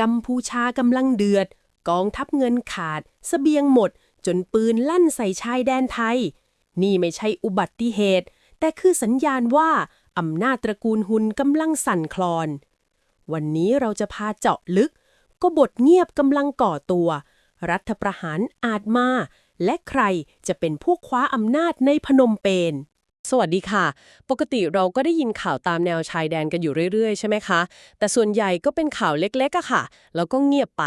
กัมพูชากำลังเดือด กองทัพเงินขาดสเสบียงหมด จนปืนลั่นใส่ชายแดนไทย นี่ไม่ใช่อุบัติเหตุ แต่คือสัญญาณว่าอำนาจตระกูลหุนกำลังสั่นคลอน วันนี้เราจะพาเจาะลึก ก็บทเงียบกำลังก่อตัว รัฐประหารอาจมา และใครจะเป็นผู้คว้าอำนาจในพนมเปญ สวัสดีค่ะ ปกติเราก็ได้ยินข่าวตามแนวชายแดนกันอยู่เรื่อยๆ ใช่ไหมคะ แต่ส่วนใหญ่ก็เป็นข่าวเล็กๆอะค่ะ แล้วก็เงียบไป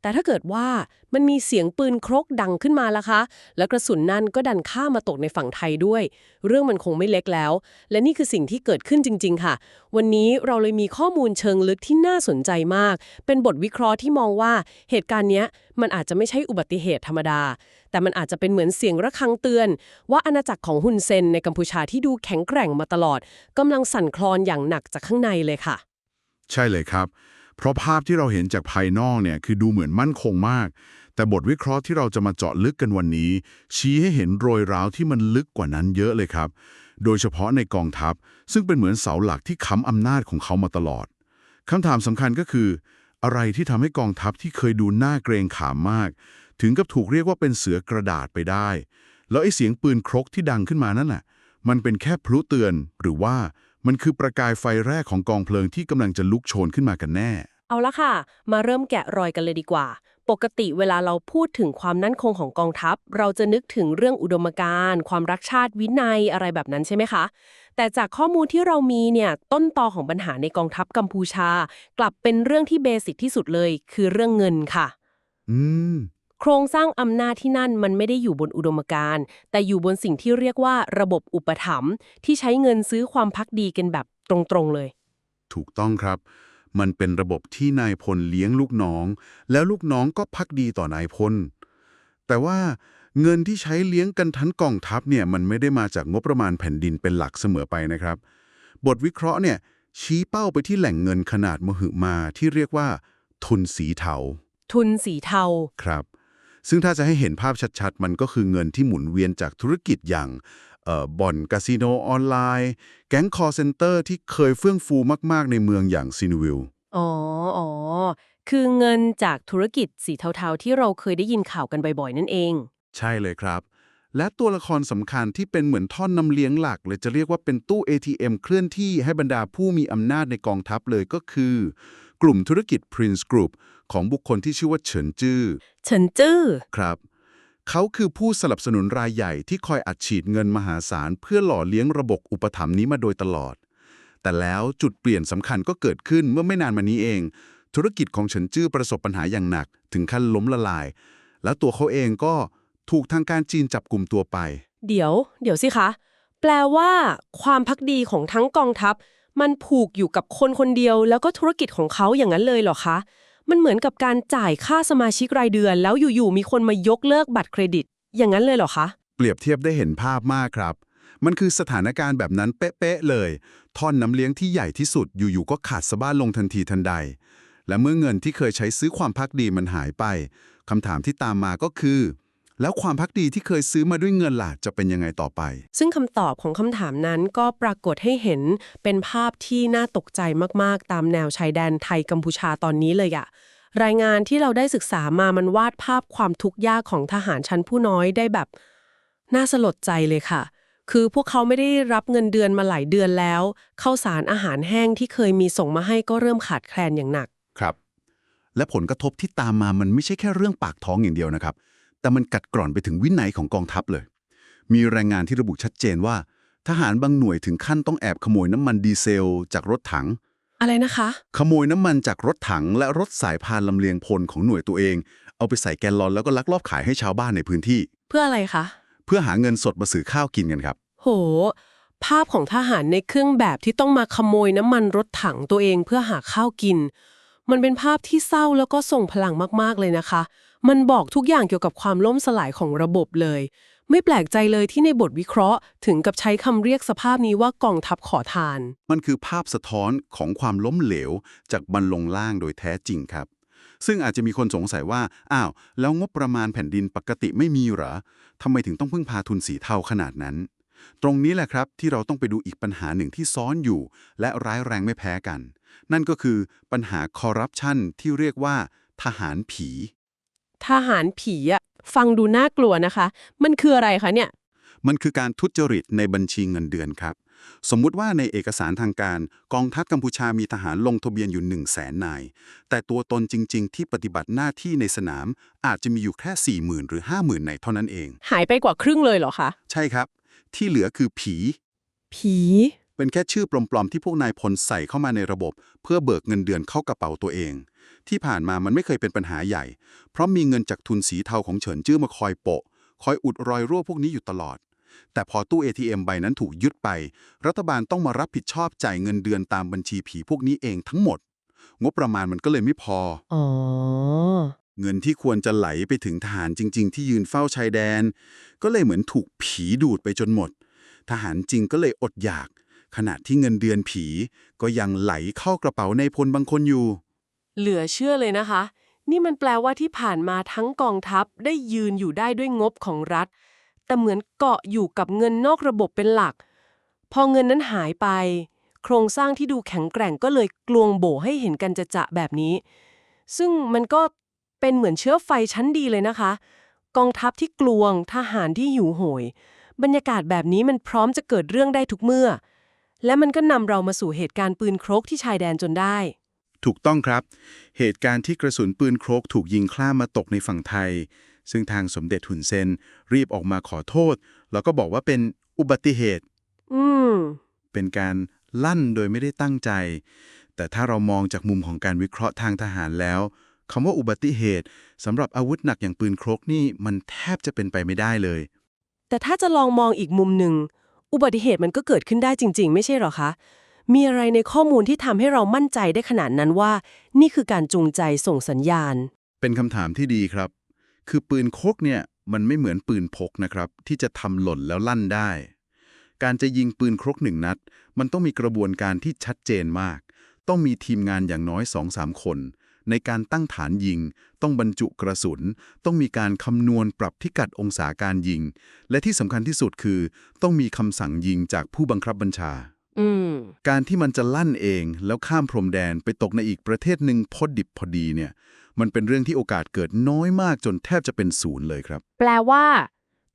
แต่ถ้าเกิดว่ามันมีเสียงปืนครกดังขึ้นมาล่ะคะ แล้วกระสุนนั่นก็ดันข้ามมาตกในฝั่งไทยด้วย เรื่องมันคงไม่เล็กแล้ว และนี่คือสิ่งที่เกิดขึ้นจริง ๆ ค่ะ วันนี้เราเลยมีข้อมูลเชิงลึกที่น่าสนใจมาก เป็นบทวิเคราะห์ที่มองว่าเหตุการณ์เนี้ย มันอาจจะไม่ใช่อุบัติเหตุธรรมดา แต่มันอาจจะเป็นเหมือนเสียงระฆังเตือน ว่าอาณาจักรของฮุนเซนในกัมพูชาที่ดูแข็งแกร่งมาตลอดกำลังสั่นคลอนอย่างหนักจากข้างในเลยค่ะ ใช่เลยครับ เพราะภาพที่เราเห็นจากภายนอกเนี่ยคือดูเหมือนมั่นคงมาก แต่บทวิเคราะห์ที่เราจะมาเจาะลึกกันวันนี้ ชี้ให้เห็นรอยร้าวที่มันลึกกว่านั้นเยอะเลยครับโดยเฉพาะในกองทัพ ซึ่งเป็นเหมือนเสาหลักที่ค้ำอำนาจของเขามาตลอดคำถามสำคัญก็คือ อะไรที่ทำให้กองทัพที่เคยดูน่าเกรงขามมาก ถึงกับถูกเรียกว่าเป็นเสือกระดาษไปได้ แล้วไอ้เสียงปืนครกที่ดังขึ้นมานั่นน่ะ มันเป็นแค่พลุเตือน หรือว่ามันคือประกายไฟแรกของกองเพลิงที่กำลังจะลุกโชนขึ้นมากันแน่ เอาละค่ะ มาเริ่มแกะรอยกันเลยดีกว่า ปกติเวลาเราพูดถึงความมั่นคงของกองทัพ เราจะนึกถึงเรื่องอุดมการณ์ ความรักชาติวินัยอะไรแบบนั้นใช่ไหมคะ แต่จากข้อมูลที่เรามีเนี่ยต้นตอของปัญหาในกองทัพกัมพูชา กลับเป็นเรื่องที่เบสิกที่สุดเลย คือเรื่องเงินค่ะ อืมโครงสร้างอำนาจที่นั่นมันไม่ได้อยู่บนอุดมการณ์ แต่อยู่บนสิ่งที่เรียกว่าระบบอุปถัมภ์ที่ใช้เงินซื้อความพักดีกันแบบตรงๆเลย ถูกต้องครับ มันเป็นระบบที่นายพลเลี้ยงลูกน้อง แล้วลูกน้องก็พักดีต่อนายพล แต่ว่าเงินที่ใช้เลี้ยงกันทั้งกองทัพเนี่ยมันไม่ได้มาจากงบประมาณแผ่นดินเป็นหลักเสมอไปนะครับ บทวิเคราะห์เนี่ยชี้เป้าไปที่แหล่งเงินขนาดมหึมาที่เรียกว่า ทุนสีเทา ทุนสีเทา ครับ ซึ่งถ้าจะให้เห็นภาพชัดๆ มันก็คือเงินที่หมุนเวียนจากธุรกิจอย่างเอ่อ บ่อนคาสิโนออนไลน์ แก๊งคอร์เซนเตอร์ที่เคยเฟื่องฟูมาก ๆ ในเมืองอย่างซินวิลอ๋ออ๋อ คือเงินจากธุรกิจสีเทา ๆ ที่เราเคยได้ยินข่าวกันบ่อย ๆ นั่นเอง ใช่เลยครับ และตัวละครสำคัญที่เป็นเหมือนท่อนนำเลี้ยงหลักเลยจะเรียกว่าเป็นตู้ ATM เคลื่อนที่ให้บรรดาผู้มีอำนาจในกองทัพเลยก็คือ กลุ่มธุรกิจ Prince Group ของบุคคลที่ชื่อว่าเฉินจื้อ เฉินจื้อ ครับ เขาคือผู้สนับสนุนรายใหญ่ที่คอยอัดฉีดเงินมหาศาลเพื่อหล่อเลี้ยงระบบอุปถัมภ์นี้มาโดยตลอด แต่แล้วจุดเปลี่ยนสำคัญก็เกิดขึ้นเมื่อไม่นานมานี้เอง ธุรกิจของเฉินจื้อประสบปัญหาอย่างหนัก ถึงขั้นล้มละลาย แล้วตัวเขาเองก็ถูกทางการจีนจับกลุ่มตัวไป เดี๋ยว เดี๋ยวสิคะ แปลว่า ความพักดีของทั้งกองทัพ มันผูกอยู่กับคนคนเดียว แล้วก็ธุรกิจของเขาอย่างนั้นเลยเหรอคะ มันเหมือนกับการจ่ายค่าสมาชิกรายเดือน แล้วอยู่ๆมีคนมายกเลิกบัตรเครดิต อย่างนั้นเลยเหรอคะ เปรียบเทียบได้เห็นภาพมากครับ มันคือสถานการณ์แบบนั้นเป๊ะๆเลย ท่อนน้ำเลี้ยงที่ใหญ่ที่สุดอยู่ๆก็ขาดสะบ้านลงทันทีทันใด และเมื่อเงินที่เคยใช้ซื้อความพักดีมันหายไปคำถามที่ตามมาก็คือ แล้วความพักดีที่เคยซื้อมาด้วยเงินล่ะจะเป็นยังไงต่อไป ซึ่งคำตอบของคำถามนั้นก็ปรากฏให้เห็นเป็นภาพที่น่าตกใจมากๆ ตามแนวชายแดนไทยกัมพูชาตอนนี้เลยอะรายงานที่เราได้ศึกษามามันวาดภาพความทุกข์ยากของทหารชั้นผู้น้อยได้แบบ น่าสลดใจเลยค่ะ คือพวกเขาไม่ได้รับเงินเดือนมาหลายเดือนแล้วข้าวสารอาหารแห้งที่เคยมีส่งมาให้ก็เริ่มขาดแคลนอย่างหนัก ครับ และผลกระทบที่ตามมามันไม่ใช่แค่เรื่องปากท้องอย่างเดียวนะครับ แต่มันกัดกร่อนไปถึงวินัยของกองทัพเลย มีรายงานที่ระบุชัดเจนว่า ทหารบางหน่วยถึงขั้นต้องแอบขโมยน้ำมันดีเซล จากรถถัง อะไรนะคะ ขโมยน้ำมันจากรถถังและรถสายพานลำเลียงพลของหน่วยตัวเอง เอาไปใส่แกลลอนแล้วก็ลักลอบขายให้ชาวบ้านในพื้นที่ เพื่ออะไรคะ เพื่อหาเงินสดมาซื้อข้าวกินกันครับ โห ภาพของทหารในเครื่องแบบที่ต้องมาขโมยน้ำมันรถถังตัวเองเพื่อหาข้าวกิน มันเป็นภาพที่เศร้าแล้วก็ส่งพลังมากๆเลยนะคะ มันบอกทุกอย่างเกี่ยวกับความล่มสลายของระบบเลย ไม่แปลกใจเลยที่ในบทวิเคราะห์ ถึงกับใช้คำเรียกสภาพนี้ว่ากองทัพขอทาน มันคือภาพสะท้อนของความล้มเหลว จากบรรลงล่างโดยแท้จริงครับ ซึ่งอาจจะมีคนสงสัยว่า อ้าว แล้วงบประมาณแผ่นดินปกติไม่มีเหรอทำไมถึงต้องพึ่งพาทุนสีเทาขนาดนั้น ตรงนี้แหละครับที่เราต้องไปดูอีกปัญหาหนึ่งที่ซ้อนอยู่ และร้ายแรงไม่แพ้กัน นั่นก็คือปัญหาคอร์รัปชันที่เรียกว่า ทหารผี ทหารผีอะฟังดูน่ากลัวนะคะ มันคืออะไรคะเนี่ย มันคือการทุจริตในบัญชีเงินเดือนครับ สมมุติว่าในเอกสารทางการกองทัพกัมพูชามีทหารลงทะเบียนอยู่1 0 0 0 0แสนนาย แต่ตัวตนจริง ๆ ที่ปฏิบัติหน้าที่ในสนามอาจจะมีอยู่แค่ 40,000 หรือ 50,000นายเท่านั้นเอง หายไปกว่าครึ่งเลยเหรอคะ ใช่ครับ ที่เหลือคือผี ผี เป็นแค่ชื่อปลอมๆที่พวกนายพลใส่เข้ามาในระบบ เพื่อเบิกเงินเดือนเข้ากระเป๋าตัวเอง ที่ผ่านมามันไม่เคยเป็นปัญหาใหญ่ เพราะมีเงินจากทุนสีเทาของเฉินจื้อมาคอยโปะ คอยอุดรอยรั่วพวกนี้อยู่ตลอด แต่พอตู้ ATM ใบนั้นถูกยึดไป รัฐบาลต้องมารับผิดชอบจ่ายเงินเดือนตามบัญชีผีพวกนี้เองทั้งหมด งบประมาณมันก็เลยไม่พออ๋อเงินที่ควรจะไหลไปถึงทหารจริง ๆ ที่ยืนเฝ้าชายแดน ก็เลยเหมือนถูกผีดูดไปจนหมด ทหารจริงก็เลยอดอยาก ขณะที่เงินเดือนผีก็ยังไหลเข้ากระเป๋าในพลบางคนอยู่ เหลือเชื่อเลยนะคะ นี่มันแปลว่าที่ผ่านมาทั้งกองทัพได้ยืนอยู่ได้ด้วยงบของรัฐ แต่เหมือนเกาะอยู่กับเงินนอกระบบเป็นหลัก พอเงินนั้นหายไป โครงสร้างที่ดูแข็งแกร่งก็เลยกลวงโบให้เห็นกันจะจะแบบนี้ ซึ่งมันก็เป็นเหมือนเชื้อไฟชั้นดีเลยนะคะ กองทัพที่กลวงทหารที่หิวโหย บรรยากาศแบบนี้มันพร้อมจะเกิดเรื่องได้ทุกเมื่อ และมันก็นำเรามาสู่เหตุการณ์ปืนโครกที่ชายแดนจนได้ ถูกต้องครับ เหตุการณ์ที่กระสุนปืนโครกถูกยิงคล้ามาตกในฝั่งไทย ซึ่งทางสมเด็จหุนเซนรีบออกมาขอโทษ แล้วก็บอกว่าเป็นอุบัติเหตุ อืม เป็นการลั่นโดยไม่ได้ตั้งใจ แต่ถ้าเรามองจากมุมของการวิเคราะห์ทางทหารแล้วคำว่าอุบัติเหตุสำหรับอาวุธหนักอย่างปืนโครกนี่มันแทบจะเป็นไปไม่ได้เลย แต่ถ้าจะลองมองอีกมุมหนึ่ง อุบัติเหตุมันก็เกิดขึ้นได้จริง ๆ ไม่ใช่หรอคะ มีอะไรในข้อมูลที่ทำให้เรามั่นใจได้ขนาดนั้นว่า นี่คือการจูงใจส่งสัญญาณ เป็นคำถามที่ดีครับ คือปืนโคกเนี่ยมันไม่เหมือนปืนพกนะครับ ที่จะทำหล่นแล้วลั่นได้ การจะยิงปืนครกหนึ่งนัด มันต้องมีกระบวนการที่ชัดเจนมาก ต้องมีทีมงานอย่างน้อย 2-3 คน ในการตั้งฐานยิง ต้องบรรจุกระสุน ต้องมีการคำนวณปรับพิกัดองศาการยิง และที่สำคัญที่สุดคือ ต้องมีคำสั่งยิงจากผู้บังคับบัญชาอืมการที่มันจะลั่นเองแล้วข้ามพรมแดนไปตกในอีกประเทศหนึ่งพอดิบพอดีเนี่ย มันเป็นเรื่องที่โอกาสเกิดน้อยมากจนแทบจะเป็นศูนย์เลยครับ แปลว่า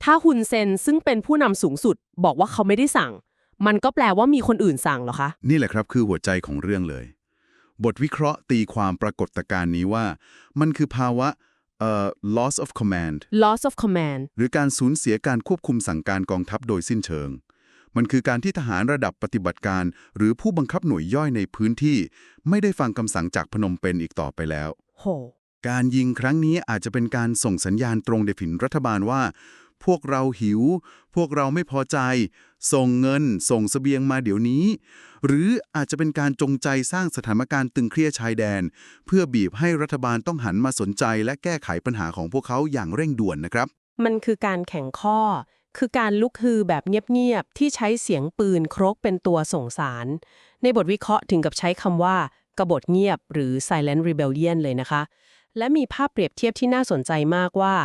ถ้าฮุนเซนซึ่งเป็นผู้นำสูงสุด บอกว่าเขาไม่ได้สั่ง มันก็แปลว่ามีคนอื่นสั่งเหรอคะ นี่แหละครับคือหัวใจของเรื่องเลย บทวิเคราะห์ตีความปรากฏการณ์นี้ว่า มันคือภาวะเอ่อ loss of command loss of command หรือการสูญเสียการควบคุมสั่งการกองทัพโดยสิ้นเชิง มันคือการที่ทหารระดับปฏิบัติการ หรือผู้บังคับหน่วยย่อยในพื้นที่ ไม่ได้ฟังคำสั่งจากพนมเปญอีกต่อไปแล้ว โห การยิงครั้งนี้อาจจะเป็นการส่งสัญญาณตรงเดผินรัฐบาลว่า พวกเราหิว พวกเราไม่พอใจ ส่งเงิน ส่งเสบียงมาเดี๋ยวนี้ หรืออาจจะเป็นการจงใจสร้างสถานการณ์ตึงเครียดชายแดน เพื่อบีบให้รัฐบาลต้องหันมาสนใจ และแก้ไขปัญหาของพวกเขาอย่างเร่งด่วนนะครับ มันคือการแข่งข้อ คือการลุกฮือแบบเงียบๆที่ใช้เสียงปืนครกเป็นตัวส่งสาร ในบทวิเคราะห์ถึงกับใช้คำว่ากบฏเงียบหรือ silent rebellion เลยนะคะและมีภาพเปรียบเทียบที่น่าสนใจมากว่า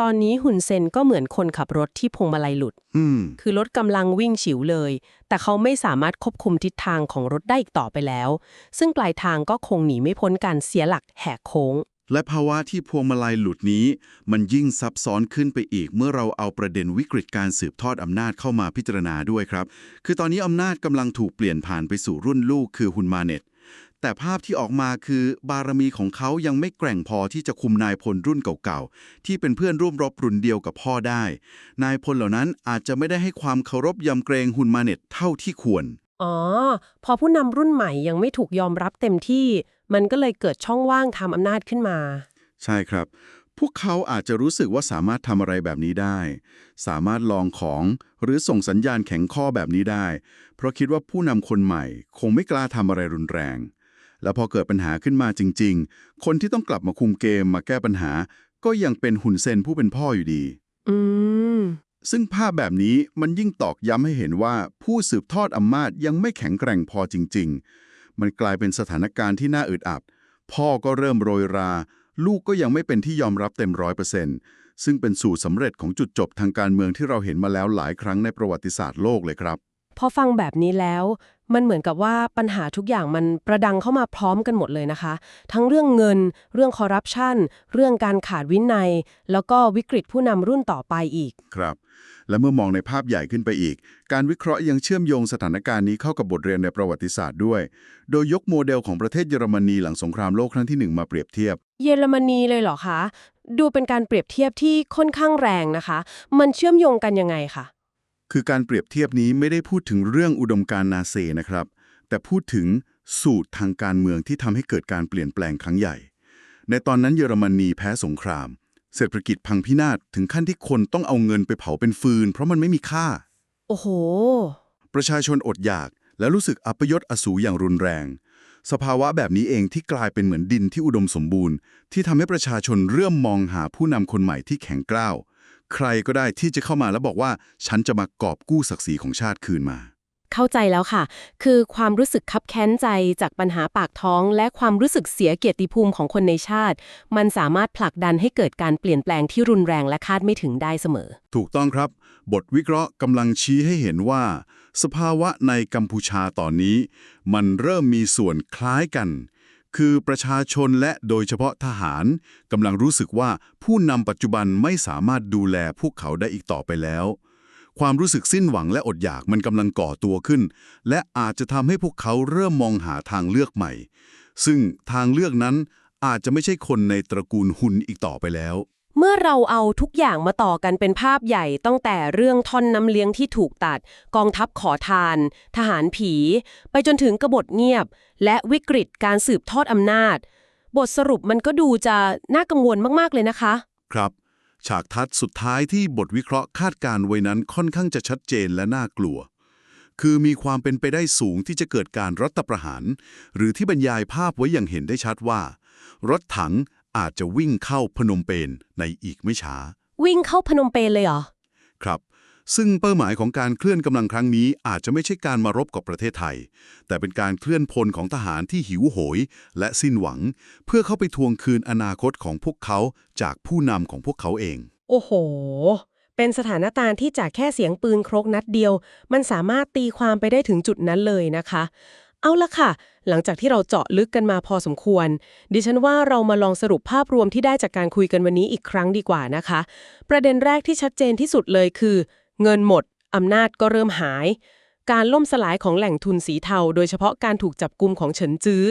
ตอนนี้ฮุนเซนก็เหมือนคนขับรถที่พวงมาลัยหลุด อืม คือรถกำลังวิ่งฉิวเลย แต่เขาไม่สามารถควบคุมทิศทางของรถได้อีกต่อไปแล้ว ซึ่งปลายทางก็คงหนีไม่พ้นการเสียหลักแหกโค้ง และภาวะที่พวงมาลัยหลุดนี้ มันยิ่งซับซ้อนขึ้นไปอีก เมื่อเราเอาประเด็นวิกฤตการสืบทอดอำนาจเข้ามาพิจารณาด้วยครับ คือตอนนี้อำนาจกำลังถูกเปลี่ยนผ่านไปสู่รุ่นลูกคือฮุนมาเน็ต แต่ภาพที่ออกมาคือบารมีของเขายังไม่แกร่งพอที่จะคุมนายพลรุ่นเก่าๆ ที่เป็นเพื่อนร่วมรบรุ่นเดียวกับพ่อได้ นายพลเหล่านั้นอาจจะไม่ได้ให้ความเคารพยำเกรงฮุนมาเน็ตเท่าที่ควร อ๋อ พอผู้นำรุ่นใหม่ยังไม่ถูกยอมรับเต็มที่ มันก็เลยเกิดช่องว่างทำอำนาจขึ้นมา ใช่ครับ พวกเขาอาจจะรู้สึกว่าสามารถทำอะไรแบบนี้ได้ สามารถลองของหรือส่งสัญญาณแข็งข้อแบบนี้ได้ เพราะคิดว่าผู้นำคนใหม่ คงไม่กล้าทำอะไรรุนแรง แล้วพอเกิดปัญหาขึ้นมาจริง ๆ คนที่ต้องกลับมาคุมเกมมาแก้ปัญหา ก็ยังเป็นหุ่นเซนผู้เป็นพ่ออยู่ดี อืม ซึ่งภาพแบบนี้มันยิ่งตอกย้ำให้เห็นว่าผู้สืบทอดอำนาจยังไม่แข็งแกร่งพอจริง ๆ มันกลายเป็นสถานการณ์ที่น่าอึดอัด พ่อก็เริ่มโรยรา ลูกก็ยังไม่เป็นที่ยอมรับเต็มร้อยเปอร์เซ็นต์ซึ่งเป็นสูตรสำเร็จของจุดจบทางการเมืองที่เราเห็นมาแล้วหลายครั้งในประวัติศาสตร์โลกเลยครับ พอฟังแบบนี้แล้ว มันเหมือนกับว่าปัญหาทุกอย่างมันประดังเข้ามาพร้อมกันหมดเลยนะคะ ทั้งเรื่องเงิน เรื่องคอร์รัปชันเรื่องการขาดวินัย แล้วก็วิกฤตผู้นำรุ่นต่อไปอีก ครับ และเมื่อมองในภาพใหญ่ขึ้นไปอีก การวิเคราะห์ยังเชื่อมโยงสถานการณ์นี้เข้ากับบทเรียนในประวัติศาสตร์ด้วย โดยยกโมเดลของประเทศเยอรมนีหลังสงครามโลกครั้งที่หนึ่งมาเปรียบเทียบ เยอรมนีเลยเหรอคะ ดูเป็นการเปรียบเทียบที่ค่อนข้างแรงนะคะ มันเชื่อมโยงกันยังไงคะ คือการเปรียบเทียบนี้ไม่ได้พูดถึงเรื่องอุดมการณ์นาเซนะครับ แต่พูดถึงสูตรทางการเมืองที่ทำให้เกิดการเปลี่ยนแปลงครั้งใหญ่ ในตอนนั้นเยอรมนีแพ้สงคราม เศรษฐกิจพังพินาศถึงขั้นที่คนต้องเอาเงินไปเผาเป็นฟืน เพราะมันไม่มีค่า โอ้โห ประชาชนอดอยากและรู้สึกอัปยศอสูรอย่างรุนแรง สภาวะแบบนี้เองที่กลายเป็นเหมือนดินที่อุดมสมบูรณ์ ที่ทำให้ประชาชนเริ่มมองหาผู้นำคนใหม่ที่แข็งกร้าว ใครก็ได้ที่จะเข้ามาแล้วบอกว่า ฉันจะมากอบกู้ศักดิ์ศรีของชาติคืนมา เข้าใจแล้วค่ะ คือความรู้สึกคับแค้นใจจากปัญหาปากท้อง และความรู้สึกเสียเกียรติภูมิของคนในชาติ มันสามารถผลักดันให้เกิดการเปลี่ยนแปลงที่รุนแรงและคาดไม่ถึงได้เสมอ ถูกต้องครับ บทวิเคราะห์กำลังชี้ให้เห็นว่า สภาวะในกัมพูชาตอนนี้ มันเริ่มมีส่วนคล้ายกัน คือประชาชนและโดยเฉพาะทหารกำลังรู้สึกว่าผู้นำปัจจุบันไม่สามารถดูแลพวกเขาได้อีกต่อไปแล้ว ความรู้สึกสิ้นหวังและอดอยากมันกำลังก่อตัวขึ้น และอาจจะทำให้พวกเขาเริ่มมองหาทางเลือกใหม่ ซึ่งทางเลือกนั้นอาจจะไม่ใช่คนในตระกูลหุนอีกต่อไปแล้ว เมื่อเราเอาทุกอย่างมาต่อกันเป็นภาพใหญ่ตั้งแต่เรื่องท่อนน้ำเลี้ยงที่ถูกตัด กองทัพขอทาน ทหารผี ไปจนถึงกบฏเงียบ และวิกฤตการสืบทอดอำนาจ บทสรุปมันก็ดูจะน่ากังวลมากๆเลยนะคะ ครับ ฉากทัดสุดท้ายที่บทวิเคราะห์คาดการณ์ไว้นั้นค่อนข้างจะชัดเจนและน่ากลัว คือมีความเป็นไปได้สูงที่จะเกิดการรัฐประหาร หรือที่บรรยายภาพไว้อย่างเห็นได้ชัดว่า รถถัง อาจจะวิ่งเข้าพนมเปญในอีกไม่ช้า วิ่งเข้าพนมเปญเลยเหรอ ครับ ซึ่งเป้าหมายของการเคลื่อนกำลังครั้งนี้อาจจะไม่ใช่การมารบกับประเทศไทย แต่เป็นการเคลื่อนพลของทหารที่หิวโหย และสิ้นหวัง เพื่อเข้าไปทวงคืนอนาคตของพวกเขาจากผู้นำของพวกเขาเอง โอ้โห เป็นสถานการณ์ที่จากแค่เสียงปืนครกนัดเดียว มันสามารถตีความไปได้ถึงจุดนั้นเลยนะคะ เอาละค่ะ หลังจากที่เราเจาะลึกกันมาพอสมควร ดิฉันว่าเรามาลองสรุปภาพรวมที่ได้จากการคุยกันวันนี้อีกครั้งดีกว่านะคะ ประเด็นแรกที่ชัดเจนที่สุดเลยคือ เงินหมดอำนาจก็เริ่มหาย การล่มสลายของแหล่งทุนสีเทา โดยเฉพาะการถูกจับกุมของเฉินจื้อ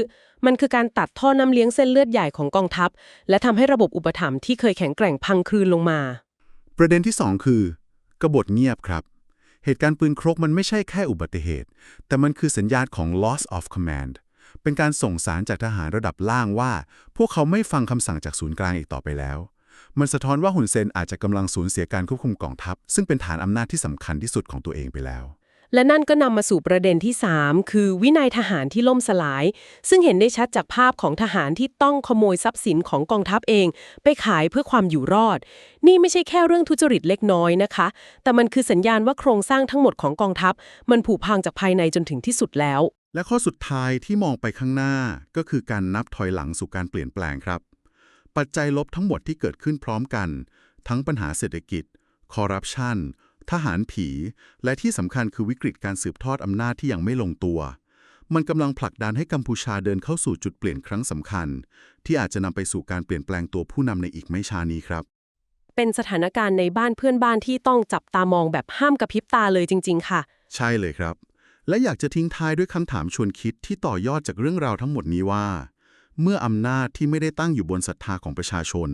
มันคือการตัดท่อน้ำเลี้ยงเส้นเลือดใหญ่ของกองทัพ และทำให้ระบบอุปถัมภ์ที่เคยแข็งแกร่งพังคลืนลงมา ประเด็นที่ 2 คือ กบฏเงียบครับ เหตุการณ์ปืนครกมันไม่ใช่แค่อุบัติเหตุ แต่มันคือสัญญาณของ loss of command เป็นการส่งสารจากทหารระดับล่างว่า พวกเขาไม่ฟังคำสั่งจากศูนย์กลางอีกต่อไปแล้ว มันสะท้อนว่าหุนเซนอาจจะกำลังสูญเสียการควบคุมกองทัพ ซึ่งเป็นฐานอำนาจที่สำคัญที่สุดของตัวเองไปแล้ว และนั่นก็นำมาสู่ประเด็นที่ 3 คือวินัยทหารที่ล่มสลาย ซึ่งเห็นได้ชัดจากภาพของทหารที่ต้องขโมยทรัพย์สินของกองทัพเอง ไปขายเพื่อความอยู่รอด นี่ไม่ใช่แค่เรื่องทุจริตเล็กน้อยนะคะ แต่มันคือสัญญาณว่าโครงสร้างทั้งหมดของกองทัพ มันผุพังจากภายในจนถึงที่สุดแล้ว และข้อสุดท้ายที่มองไปข้างหน้าก็คือการนับถอยหลังสู่การเปลี่ยนแปลงครับ ปัจจัยลบทั้งหมดที่เกิดขึ้นพร้อมกัน ทั้งปัญหาเศรษฐกิจคอร์รัปชัน ทหารผี และที่สำคัญคือวิกฤตการสืบทอดอำนาจที่ยังไม่ลงตัว มันกำลังผลักดันให้กัมพูชาเดินเข้าสู่จุดเปลี่ยนครั้งสำคัญ ที่อาจจะนำไปสู่การเปลี่ยนแปลงตัวผู้นำในอีกไม่ช้านี้ครับ เป็นสถานการณ์ในบ้านเพื่อนบ้านที่ต้องจับตามองแบบห้ามกระพริบตาเลยจริง ๆ ค่ะ ใช่เลยครับ และอยากจะทิ้งท้ายด้วยคำถามชวนคิดที่ต่อยอดจากเรื่องราวทั้งหมดนี้ว่าเมื่ออำนาจที่ไม่ได้ตั้งอยู่บนศรัทธาของประชาชน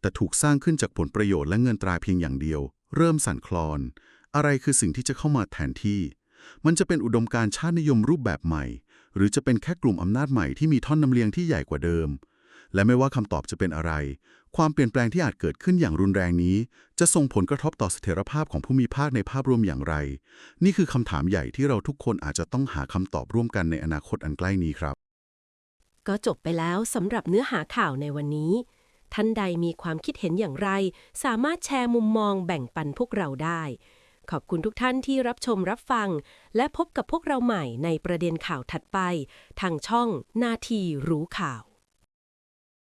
แต่ถูกสร้างขึ้นจากผลประโยชน์และเงินตราเพียงอย่างเดียว เริ่มสั่นคลอน อะไรคือสิ่งที่จะเข้ามาแทนที่ มันจะเป็นอุดมการณ์ชาตินิยมรูปแบบใหม่ หรือจะเป็นแค่กลุ่มอำนาจใหม่ที่มีท่อนน้ำเลี้ยงที่ใหญ่กว่าเดิม และไม่ว่าคำตอบจะเป็นอะไร ความเปลี่ยนแปลงที่อาจเกิดขึ้นอย่างรุนแรงนี้ จะส่งผลกระทบต่อเสถียรภาพของผู้มีภาคในภาพรวมอย่างไร นี่คือคำถามใหญ่ที่เราทุกคนอาจจะต้องหาคำตอบร่วมกันในอนาคตอันใกล้นี้ครับ ก็จบไปแล้วสำหรับเนื้อหาข่าวในวันนี้ ท่านใดมีความคิดเห็นอย่างไร สามารถแชร์มุมมองแบ่งปันพวกเราได้ ขอบคุณทุกท่านที่รับชมรับฟัง และพบกับพวกเราใหม่ในประเด็นข่าวถัดไป ทางช่องนาทีรู้ข่าว